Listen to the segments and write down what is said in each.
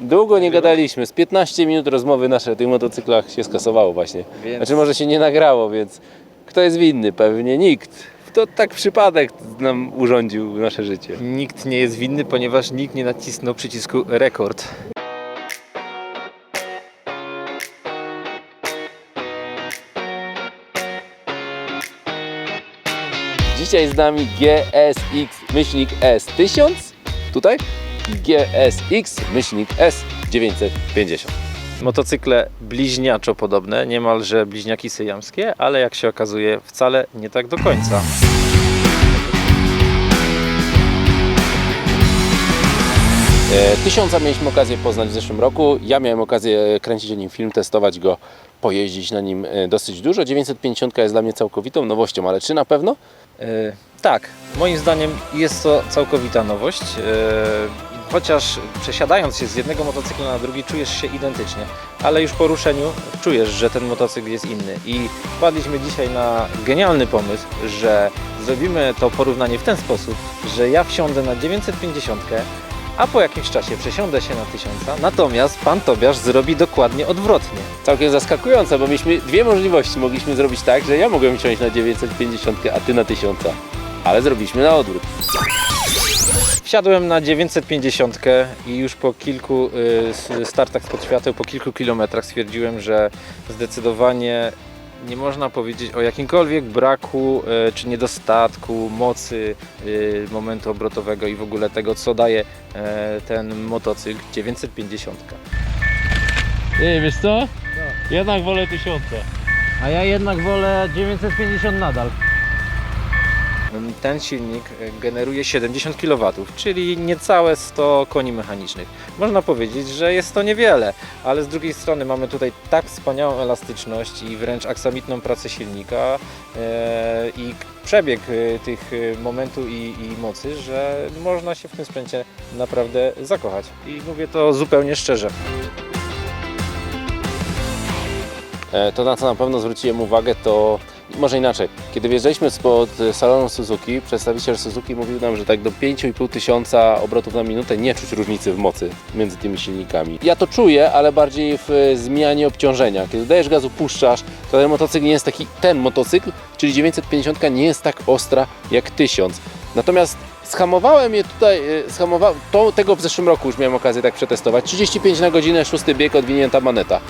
Długo nie gadaliśmy, z 15 minut rozmowy nasze o tych motocyklach się skasowało właśnie. Więc- Znaczy może się nie nagrało, więc kto jest winny? Pewnie nikt. To tak przypadek nam urządził nasze życie. Nikt nie jest winny, ponieważ nikt nie nacisnął przycisku rekord. Dzisiaj z nami GSX myślnik S1000 tutaj i GSX myślnik S950. Motocykle bliźniaczo podobne, niemalże bliźniaki syjamskie, ale jak się okazuje wcale nie tak do końca. E, Tysiąca mieliśmy okazję poznać w zeszłym roku. Ja miałem okazję kręcić o nim film, testować go, pojeździć na nim e, dosyć dużo. 950 jest dla mnie całkowitą nowością, ale czy na pewno? E, tak, moim zdaniem jest to całkowita nowość. E, chociaż przesiadając się z jednego motocykla na drugi czujesz się identycznie, ale już po ruszeniu czujesz, że ten motocykl jest inny. I wpadliśmy dzisiaj na genialny pomysł, że zrobimy to porównanie w ten sposób, że ja wsiądę na 950, a po jakimś czasie przesiądę się na 1000, natomiast pan Tobiasz zrobi dokładnie odwrotnie. Całkiem zaskakujące, bo mieliśmy dwie możliwości. Mogliśmy zrobić tak, że ja mogłem wsiąść na 950, a ty na 1000. Ale zrobiliśmy na odwrót. Wsiadłem na 950 i już po kilku y, startach spod świateł, po kilku kilometrach stwierdziłem, że zdecydowanie nie można powiedzieć o jakimkolwiek braku y, czy niedostatku mocy y, momentu obrotowego i w ogóle tego, co daje e, ten motocykl 950. Ty, wiesz co? Jednak wolę tysiące. A ja jednak wolę 950 nadal. Ten silnik generuje 70 kW, czyli niecałe 100 koni mechanicznych. Można powiedzieć, że jest to niewiele, ale z drugiej strony mamy tutaj tak wspaniałą elastyczność i wręcz aksamitną pracę silnika e, i przebieg e, tych e, momentu i, i mocy, że można się w tym sprzęcie naprawdę zakochać. I mówię to zupełnie szczerze. To na co na pewno zwróciłem uwagę to może inaczej. Kiedy wjeżdżaliśmy spod e, salonu Suzuki, przedstawiciel Suzuki mówił nam, że tak do 5,5 tysiąca obrotów na minutę nie czuć różnicy w mocy między tymi silnikami. Ja to czuję, ale bardziej w e, zmianie obciążenia. Kiedy dajesz gazu, puszczasz, to ten motocykl nie jest taki, ten motocykl, czyli 950 nie jest tak ostra jak 1000. Natomiast Schamowałem je tutaj, e, schamowa... to, tego w zeszłym roku już miałem okazję tak przetestować. 35 na godzinę, szósty bieg, odwinięta maneta.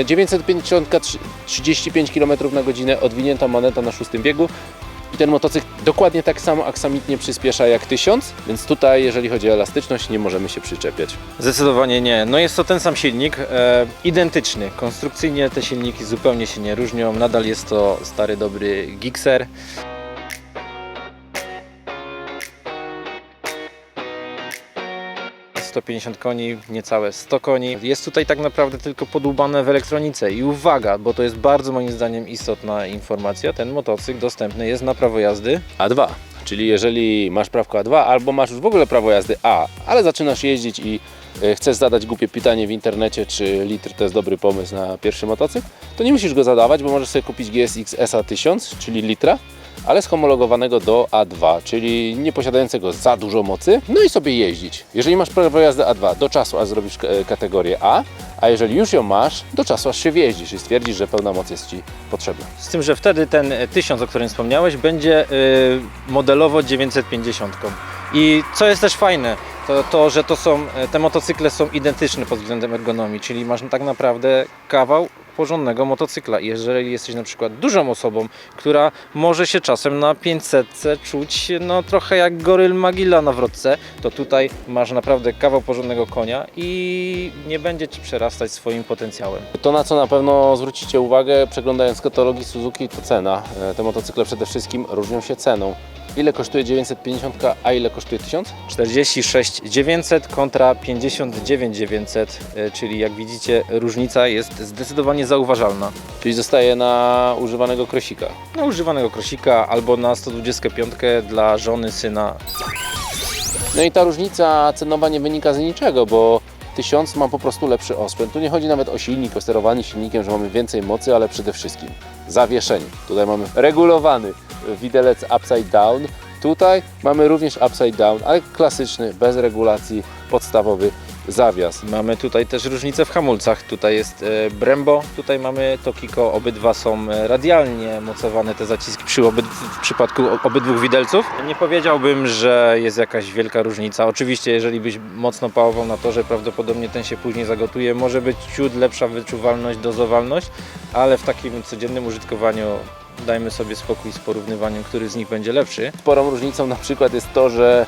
E, 950, trz- 35 km na godzinę, odwinięta maneta na szóstym biegu. I ten motocykl dokładnie tak samo aksamitnie przyspiesza jak 1000, więc tutaj, jeżeli chodzi o elastyczność, nie możemy się przyczepiać. Zdecydowanie nie. No jest to ten sam silnik, e, identyczny. Konstrukcyjnie te silniki zupełnie się nie różnią. Nadal jest to stary, dobry Gixxer. ...150 koni, niecałe 100 koni. Jest tutaj tak naprawdę tylko podłubane w elektronice. I uwaga, bo to jest bardzo moim zdaniem istotna informacja. Ten motocykl dostępny jest na prawo jazdy A2, czyli jeżeli masz prawko A2 albo masz już w ogóle prawo jazdy A, ale zaczynasz jeździć i e, chcesz zadać głupie pytanie w internecie, czy litr to jest dobry pomysł na pierwszy motocykl, to nie musisz go zadawać, bo możesz sobie kupić GSX SA 1000, czyli litra, ale schomologowanego do A2, czyli nie posiadającego za dużo mocy, no i sobie jeździć. Jeżeli masz prawo jazdy A2 do czasu, aż zrobisz e, kategorię A, a jeżeli już ją masz, do czasu aż się wjeździsz i stwierdzisz, że pełna moc jest Ci potrzebna. Z tym, że wtedy ten e, 1000, o którym wspomniałeś, będzie y, modelowo 950. I co jest też fajne, to to, że to są, e, te motocykle są identyczne pod względem ergonomii, czyli masz tak naprawdę kawał porządnego motocykla. Jeżeli jesteś na przykład dużą osobą, która może się czasem na 500 czuć no trochę jak goryl Magilla na wrotce, to tutaj masz naprawdę kawał porządnego konia i nie będzie ci przerastać swoim potencjałem. To na co na pewno zwrócicie uwagę przeglądając katalogii Suzuki to cena. E, Te motocykle przede wszystkim różnią się ceną. Ile kosztuje 950, a ile kosztuje 1000? 46 900 kontra 59 900, e, czyli jak widzicie różnica jest zdecydowanie zauważalna. Czyli zostaje na używanego krosika. Na używanego krosika albo na 125 dla żony, syna. No i ta różnica cenowa nie wynika z niczego, bo 1000 ma po prostu lepszy osprzęt. Tu nie chodzi nawet o silnik, o sterowanie silnikiem, że mamy więcej mocy, ale przede wszystkim zawieszenie. Tutaj mamy regulowany widelec upside down. Tutaj mamy również upside down, ale klasyczny, bez regulacji, podstawowy zawias. Mamy tutaj też różnicę w hamulcach. Tutaj jest e, Brembo, tutaj mamy Tokiko. Obydwa są e, radialnie mocowane te zaciski przy w przypadku obydwu widelców. Nie powiedziałbym, że jest jakaś wielka różnica. Oczywiście, jeżeli byś mocno pałował na torze, prawdopodobnie ten się później zagotuje. Może być ciut lepsza wyczuwalność, dozowalność, ale w takim codziennym użytkowaniu dajmy sobie spokój z porównywaniem, który z nich będzie lepszy. Sporą różnicą na przykład jest to, że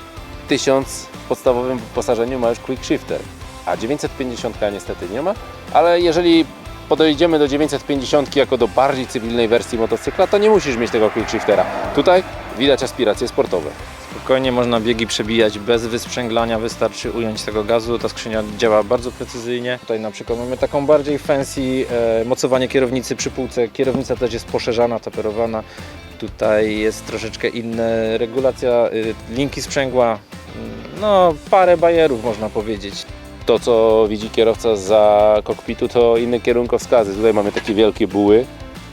1000 w podstawowym wyposażeniu ma już quick shifter, a 950 niestety nie ma, ale jeżeli podejdziemy do 950 jako do bardziej cywilnej wersji motocykla, to nie musisz mieć tego quick shiftera. Tutaj widać aspiracje sportowe. Spokojnie można biegi przebijać bez wysprzęglania, wystarczy ująć tego gazu. Ta skrzynia działa bardzo precyzyjnie. Tutaj na przykład mamy taką bardziej fancy e, mocowanie kierownicy przy półce. Kierownica też jest poszerzana, taperowana. Tutaj jest troszeczkę inna regulacja y, linki sprzęgła. No, parę bajerów można powiedzieć. To, co widzi kierowca za kokpitu, to inne kierunkowskazy. Tutaj mamy takie wielkie buły,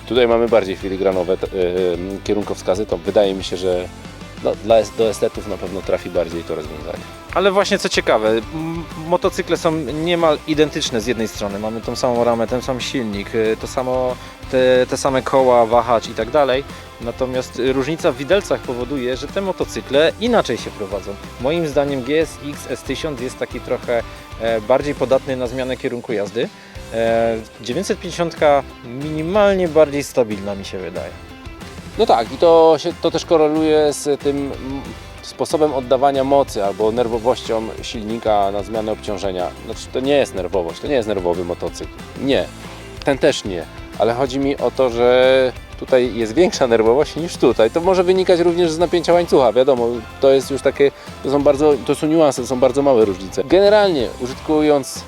tutaj mamy bardziej filigranowe yy, kierunkowskazy. To wydaje mi się, że dla, es- do estetów na pewno trafi bardziej to rozwiązanie. Ale właśnie co ciekawe, motocykle są niemal identyczne z jednej strony. Mamy tą samą ramę, ten sam silnik, y, to samo, te, te same koła, wahacz i tak dalej. Natomiast różnica w widelcach powoduje, że te motocykle inaczej się prowadzą. Moim zdaniem GSX S1000 jest taki trochę e, bardziej podatny na zmianę kierunku jazdy. E, 950 minimalnie bardziej stabilna mi się wydaje. No tak, i to, się, to też koreluje z tym sposobem oddawania mocy albo nerwowością silnika na zmianę obciążenia. Znaczy, to nie jest nerwowość, to nie jest nerwowy motocykl. Nie, ten też nie, ale chodzi mi o to, że tutaj jest większa nerwowość niż tutaj. To może wynikać również z napięcia łańcucha, wiadomo, to jest już takie, to są bardzo, to są niuanse, to są bardzo małe różnice. Generalnie użytkując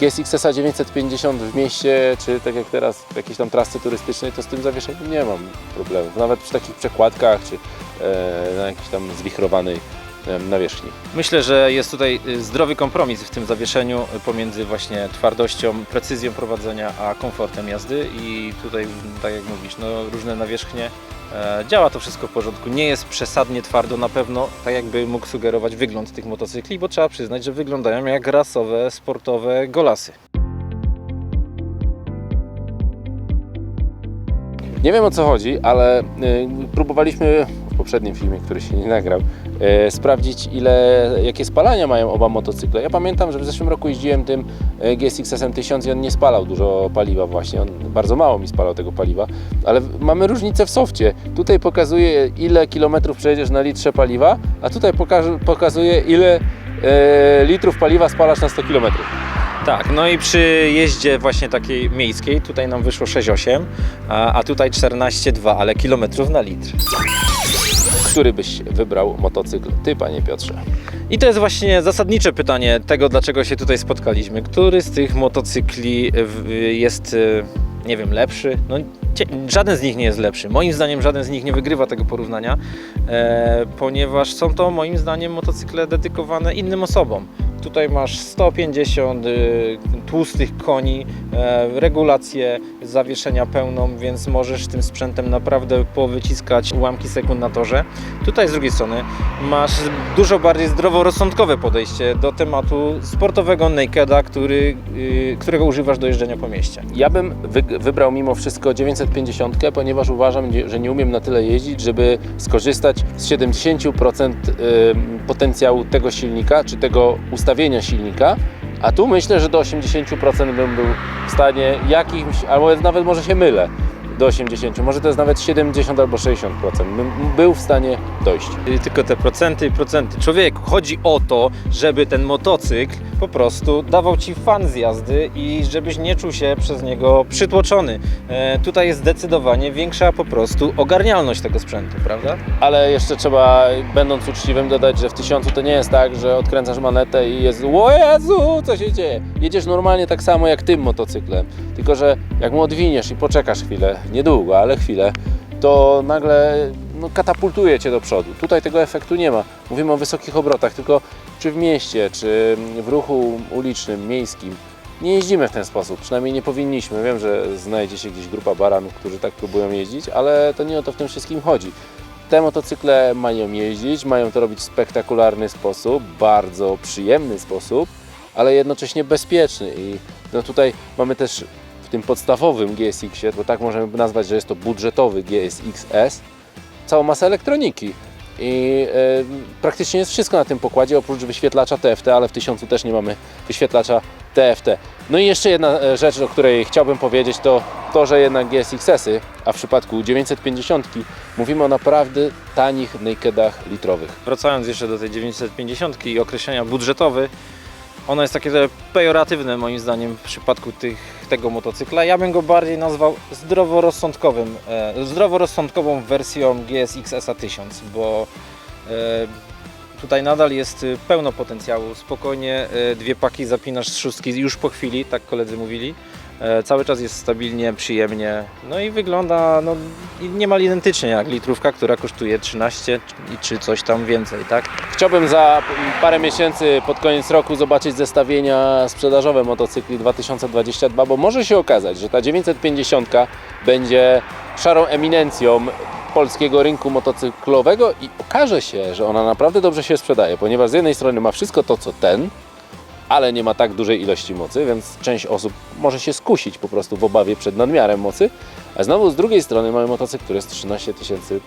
GSX 950 w mieście, czy tak jak teraz w jakiejś tam trasce turystycznej, to z tym zawieszeniem nie mam problemów. Nawet przy takich przekładkach, czy e, na jakiejś tam zwichrowanej e, nawierzchni. Myślę, że jest tutaj y, zdrowy kompromis w tym zawieszeniu pomiędzy właśnie twardością, precyzją prowadzenia, a komfortem jazdy i tutaj, tak jak mówisz, no, różne nawierzchnie. E, działa to wszystko w porządku. Nie jest przesadnie twardo na pewno, tak jakby mógł sugerować wygląd tych motocykli, bo trzeba przyznać, że wyglądają jak rasowe, sportowe golasy. Nie wiem o co chodzi, ale y, próbowaliśmy poprzednim filmie, który się nie nagrał, y, sprawdzić ile, jakie spalania mają oba motocykle. Ja pamiętam, że w zeszłym roku jeździłem tym y, GSX SM 1000 i on nie spalał dużo paliwa właśnie, on bardzo mało mi spalał tego paliwa, ale mamy różnicę w softie. Tutaj pokazuje ile kilometrów przejedziesz na litrze paliwa, a tutaj pokazuje ile y, litrów paliwa spalasz na 100 kilometrów. Tak, no i przy jeździe właśnie takiej miejskiej, tutaj nam wyszło 6,8, a, a tutaj 14,2, ale kilometrów na litr. Który byś wybrał motocykl? Ty, panie Piotrze. I to jest właśnie zasadnicze pytanie tego, dlaczego się tutaj spotkaliśmy. Który z tych motocykli w- jest, e, nie wiem, lepszy? No, żaden z nich nie jest lepszy. Moim zdaniem żaden z nich nie wygrywa tego porównania, e, ponieważ są to moim zdaniem motocykle dedykowane innym osobom. Tutaj masz 150 y, tłustych koni, regulację zawieszenia pełną, więc możesz tym sprzętem naprawdę powyciskać ułamki sekund na torze. Tutaj z drugiej strony masz dużo bardziej zdroworozsądkowe podejście do tematu sportowego nakeda, który, y, którego używasz do jeżdżenia po mieście. Ja bym wy, wybrał mimo wszystko 950, ponieważ uważam, że nie umiem na tyle jeździć, żeby skorzystać z 70% ym, potencjału tego silnika, czy tego ustawienia silnika. A tu myślę, że do 80% bym był w stanie jakimś, albo nawet może się mylę, do 80%, może to jest nawet 70 albo 60%, bym był w stanie dojść. Y, Tylko te procenty i procenty. Człowieku, chodzi o to, żeby ten motocykl po prostu dawał Ci fan z jazdy i żebyś nie czuł się przez niego przytłoczony. E, tutaj jest zdecydowanie większa po prostu ogarnialność tego sprzętu, prawda? Ale jeszcze trzeba, będąc uczciwym, dodać, że w tysiącu to nie jest tak, że odkręcasz manetę i jest o Jezu, co się dzieje? Jedziesz normalnie tak samo jak tym motocyklem, tylko że jak mu odwiniesz i poczekasz chwilę, niedługo, ale chwilę, to nagle no, katapultuje Cię do przodu. Tutaj tego efektu nie ma. Mówimy o wysokich obrotach, tylko czy w mieście, czy w ruchu ulicznym, miejskim, nie jeździmy w ten sposób, przynajmniej nie powinniśmy. Wiem, że znajdzie się gdzieś grupa baranów, którzy tak próbują jeździć, ale to nie o to w tym wszystkim chodzi. Te motocykle mają jeździć, mają to robić w spektakularny sposób, bardzo przyjemny sposób ale jednocześnie bezpieczny i no tutaj mamy też tym podstawowym GSX-ie, bo tak możemy nazwać, że jest to budżetowy GSX-S, całą masę elektroniki. I e, praktycznie jest wszystko na tym pokładzie, oprócz wyświetlacza TFT, ale w 1000 też nie mamy wyświetlacza TFT. No i jeszcze jedna e, rzecz, o której chciałbym powiedzieć, to to, że jednak GSX-y, a w przypadku 950 mówimy o naprawdę tanich nakedach litrowych. Wracając jeszcze do tej 950 i określenia budżetowy, ono jest takie pejoratywne moim zdaniem w przypadku tych, tego motocykla. Ja bym go bardziej nazwał zdroworozsądkowym, e, zdroworozsądkową wersją GSX SA 1000, bo e, tutaj nadal jest e, pełno potencjału. Spokojnie e, dwie paki zapinasz z szóstki już po chwili, tak koledzy mówili. E, Cały czas jest stabilnie, przyjemnie, no i wygląda no, niemal identycznie jak litrówka, która kosztuje 13 i czy coś tam więcej, tak? Chciałbym za parę miesięcy pod koniec roku zobaczyć zestawienia sprzedażowe motocykli 2022, bo może się okazać, że ta 950 będzie szarą eminencją polskiego rynku motocyklowego i okaże się, że ona naprawdę dobrze się sprzedaje, ponieważ z jednej strony ma wszystko to, co ten, ale nie ma tak dużej ilości mocy, więc część osób może się skusić po prostu w obawie przed nadmiarem mocy, a znowu z drugiej strony mamy motocykl, który jest 13 tysięcy,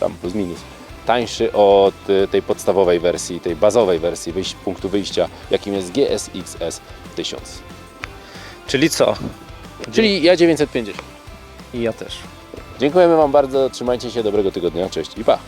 tam plus minus, tańszy od y, tej podstawowej wersji, tej bazowej wersji wyjś- punktu wyjścia, jakim jest GSX-S 1000. Czyli co? Czyli ja 950. I ja też. Dziękujemy Wam bardzo, trzymajcie się, dobrego tygodnia, cześć i pa!